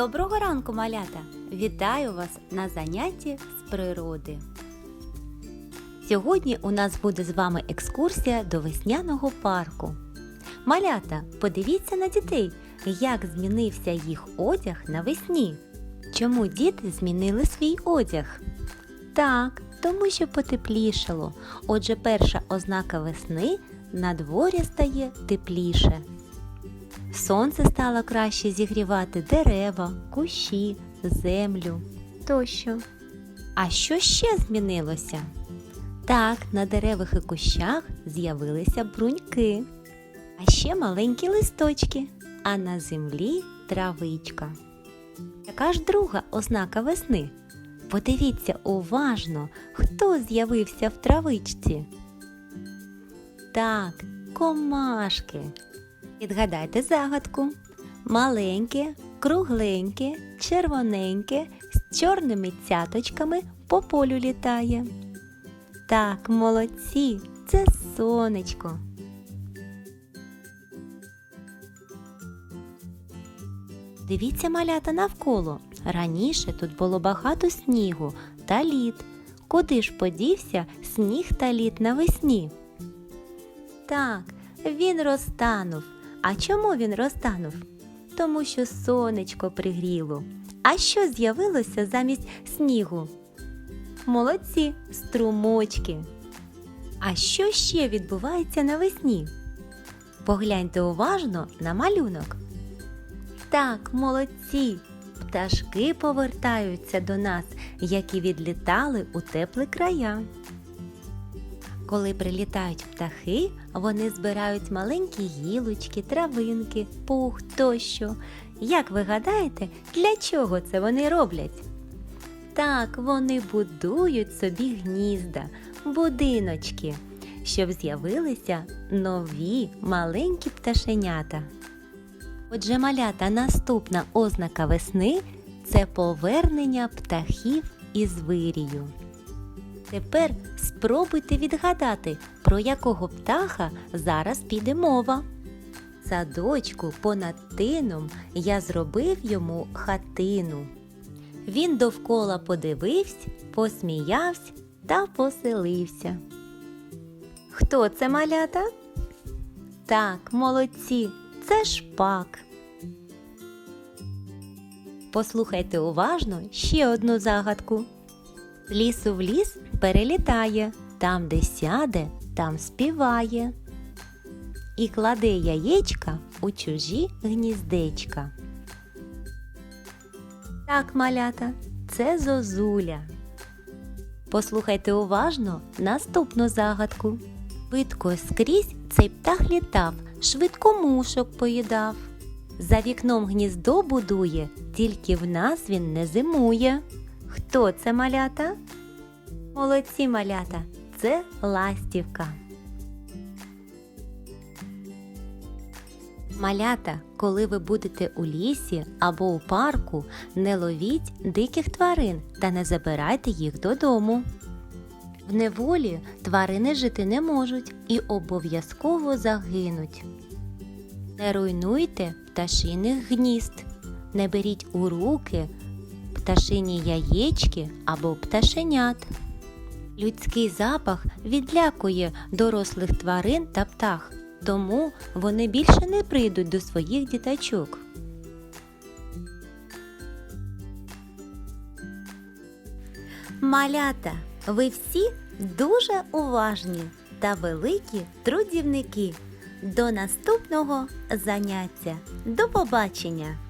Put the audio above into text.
Доброго ранку, малята! Вітаю вас на занятті з природи. Сьогодні у нас буде з вами екскурсія до весняного парку. Малята, подивіться на дітей, як змінився їх одяг навесні. Чому діти змінили свій одяг? Так, тому що потеплішало. Отже, перша ознака весни на дворі стає тепліше. Сонце стало краще зігрівати дерева, кущі, землю тощо. А що ще змінилося? Так, на деревах і кущах з'явилися бруньки, а ще маленькі листочки, а на землі травичка. Яка ж друга ознака весни? Подивіться уважно, хто з'явився в травичці. Так, комашки. Відгадайте загадку. Маленьке, кругленьке, червоненьке, з чорними цяточками по полю літає. Так, молодці, це сонечко. Дивіться малята навколо. Раніше тут було багато снігу та лід. Куди ж подівся сніг та лід навесні? Так, він розтанув. А чому він розтанув? Тому що сонечко пригріло. А що з'явилося замість снігу? Молодці, струмочки. А що ще відбувається навесні? Погляньте уважно на малюнок. Так, молодці. Пташки повертаються до нас, які відлітали у теплі края. Коли прилітають птахи, вони збирають маленькі гілочки, травинки, пух тощо. Як ви гадаєте, для чого це вони роблять? Так, вони будують собі гнізда, будиночки, щоб з'явилися нові маленькі пташенята. Отже, малята, наступна ознака весни це повернення птахів із вирію. Тепер спробуйте відгадати, про якого птаха зараз піде мова. Садочку понад тином я зробив йому хатину. Він довкола подивився, посміявся та поселився. Хто це малята? Так, молодці, це шпак. Послухайте уважно ще одну загадку. Лісу в ліс перелітає, там, де сяде, там співає. І кладе яєчка у чужі гніздечка. Так, малята, це зозуля. Послухайте уважно наступну загадку. Швидко скрізь цей птах літав, швидко мушок поїдав. За вікном гніздо будує, тільки в нас він не зимує. Хто це малята? Молодці малята, це ластівка. Малята, коли ви будете у лісі або у парку, не ловіть диких тварин та не забирайте їх додому. В неволі тварини жити не можуть і обов'язково загинуть. Не руйнуйте пташиних гнізд, не беріть у руки пташині яєчки або пташенят. Людський запах відлякує дорослих тварин та птах, тому вони більше не прийдуть до своїх діточок. Малята, ви всі дуже уважні та великі трудівники. До наступного заняття. До побачення!